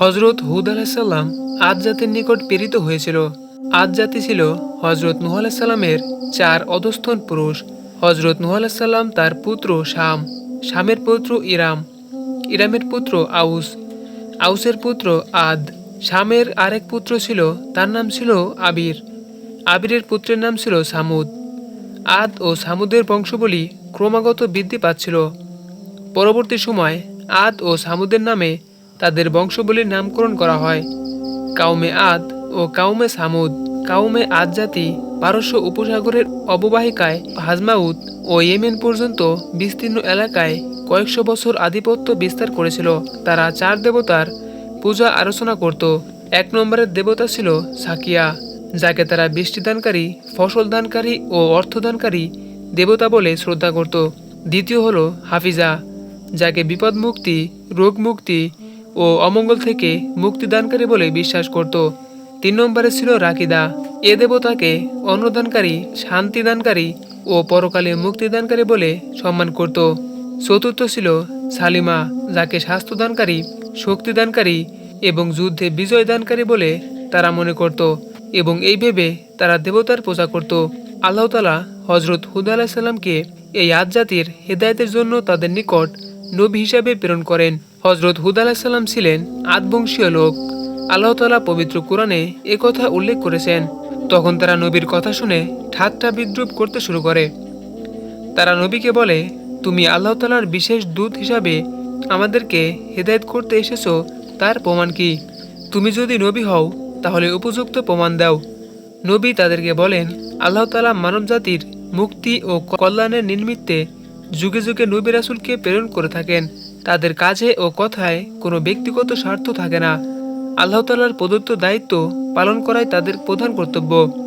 হজরত হুদ আলাহিসাল্লাম আদ জাতির নিকট প্রেরিত হয়েছিল। আদ জাতি ছিল হজরত নুহ আলাহিসাল্লামের চার অধস্থন পুরুষ। হজরত নুহ আলাহিসাল্লাম তার পুত্র শাম, শামের পুত্র ইরাম, ইরামের পুত্র আউস, আউসের পুত্র আদ। শামের আরেক পুত্র ছিল, তার নাম ছিল আবির। আবিরের পুত্রের নাম ছিল সামুদ। আদ ও সামুদের বংশবলী ক্রমাগত বৃদ্ধি পাচ্ছিল। পরবর্তী সময় আদ ও সামুদের নামে তাদের বংশবলীর নামকরণ করা হয়। কাউমে আদ ও কাউমে সামুদ। কাউমে আদ জাতি পারস্য উপসাগরের অববাহিকায় হাজমাউত ও ইয়েমেন পর্যন্ত বিস্তীর্ণ এলাকায় কয়েকশো বছর আধিপত্য বিস্তার করেছিল। তারা চার দেবতার পূজা আলোচনা করত। এক নম্বরের দেবতা ছিল সাকিয়া, যাকে তারা বৃষ্টিদানকারী ফসল দানকারী ও অর্থদানকারী দেবতা বলে শ্রদ্ধা করত। দ্বিতীয় হলো হাফিজা, যাকে বিপদ মুক্তি রোগ মুক্তি ও অমঙ্গল থেকে মুক্তিদানকারী বলে বিশ্বাস করত। তিন নম্বরে ছিল রাকিদা। এ দেবতাকে অন্নদানকারী, শান্তিদানকারী ও পরকালে মুক্তিদানকারী বলে সম্মান করত। চতুর্থ ছিল সালিমা, যাকে স্বাস্থ্যদানকারী, শক্তিদানকারী এবং যুদ্ধে বিজয় দানকারী বলে তারা মনে করত এবং এই ভেবে তারা দেবতার পূজা করত। আল্লাহতালা হজরত হুদ আলাহিসাল্লামকে এই আদ জাতির হেদায়তের জন্য তাদের নিকট নবী হিসাবে প্রেরণ করেন। হজরত হুদ আলাহিসাল্লাম ছিলেন আদবংশীয় লোক। আল্লাহ তালা পবিত্র কোরআনে কথা উল্লেখ করেছেন। তখন তারা নবীর কথা শুনে ঠাট্টা বিদ্রুপ করতে শুরু করে। তারা নবীকে বলে, তুমি আল্লাহ তালার বিশেষ দূত হিসাবে আমাদেরকে হেদায়েত করতে এসেছ, তার প্রমাণ কি? তুমি যদি নবী হও, তাহলে উপযুক্ত প্রমাণ দাও। নবী তাদেরকে বলেন, আল্লাহ তালা মানব জাতির মুক্তি ও কল্যাণের নিমিত্তে যুগে যুগে নবী রাসুলকে প্রেরণ করে থাকেন। তাদের কাজে ও কথায় কোনো ব্যক্তিগত স্বার্থ থাকে না। আল্লাহ তালার প্রদত্ত দায়িত্ব পালন করাই তাদের প্রধান কর্তব্য।